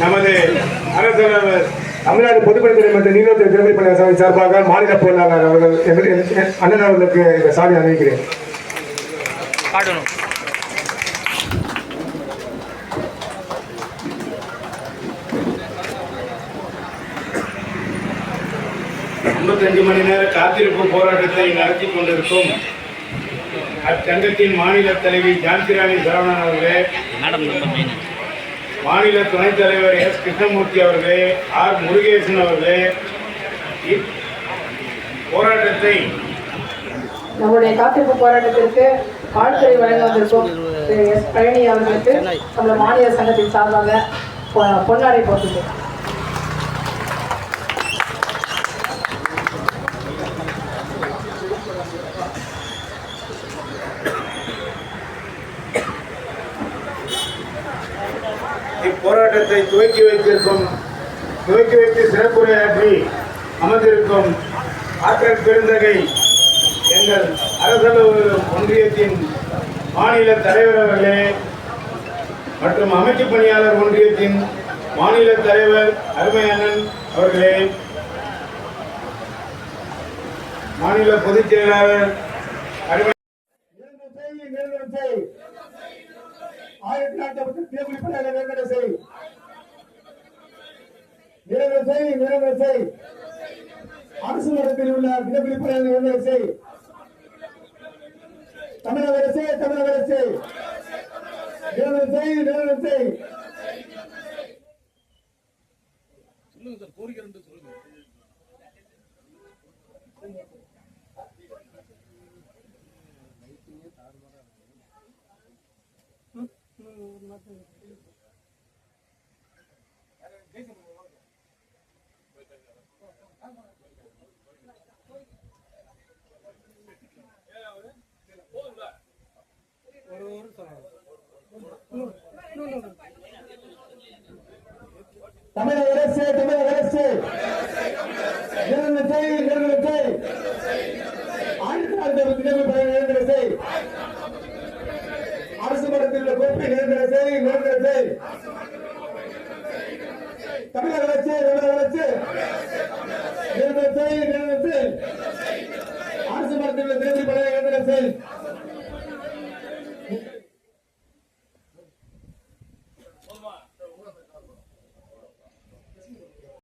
நமது அரசர் தமிழ்நாடு பொதுப்பணித்துறை மற்றும் நீதித்துறை திறமை பணி சபை சார்பாக மாநில பொருளாளர் அவர்கள் அண்ணன் அவர்களுக்கு இந்த சாமி அறிவிக்கிறேன் ஐம்பத்தஞ்சு மணி நேர காத்திருப்பு போராட்டத்தை நடத்தி கொண்டிருக்கும் அச்சங்கத்தின் மாநில தலைவி ஜான்சிராணி சரவணன் அவர்களே மாநில துணைத் தலைவர் எஸ். கிருஷ்ணமூர்த்தி அவர்களே ஆர். முருகேசன் அவர்களே போராட்டத்தை நம்முடைய காத்திருப்பு போராட்டத்திற்கு வாழ்த்துறை வழங்க வந்திருக்கும் எஸ். பழனி அவர்களுக்கு நம்ம மாநில சங்கத்தின் சார்பாக பொ- பொன்னாடை போட்டுள்ளோம் போராட்டத்தை துவக்கி வைத்திருக்கும் துவக்கி வைத்து சிறப்புரையாற்றி அமர்ந்திருக்கும் ஆற்றல் பெருந்தகை எங்கள் அரசளவு ஒன்றியத்தின் மாநில தலைவர் அவர்களே மற்றும் அமைச்சு பணியாளர் ஒன்றியத்தின் மாநில தலைவர் அருமையண்ணன் அவர்களே மாநில பொதுச் செயலாளர் அருமை ஆயிரத்தி நாற்பத்தி தேர்தல் நிறைவேற செய் நிறைவேற செய் நிறைவேற செய் அரசு மட்டத்தில் உள்ள தினப்படி நிறைவேற செய் தமிழக அரசே தமிழக அரசே. நிறைவேற செய் நிறைவேற செய் அரசே நிறைவேற தமிழக அரசு செய் ஆயிரத்தி நாற்பத்தி தினப்படி பணியாக நிறைவேற செய் அமைப்பு நிரந்தர சேவை நிரந்தர சேவை தமிழக வளர்ச்சி தமிழக வளர்ச்சி. நிரந்தர சேவை நிரந்தர சேவை அரசு மருத்துவ தேர்தல் பழைய நிரந்தர சேவை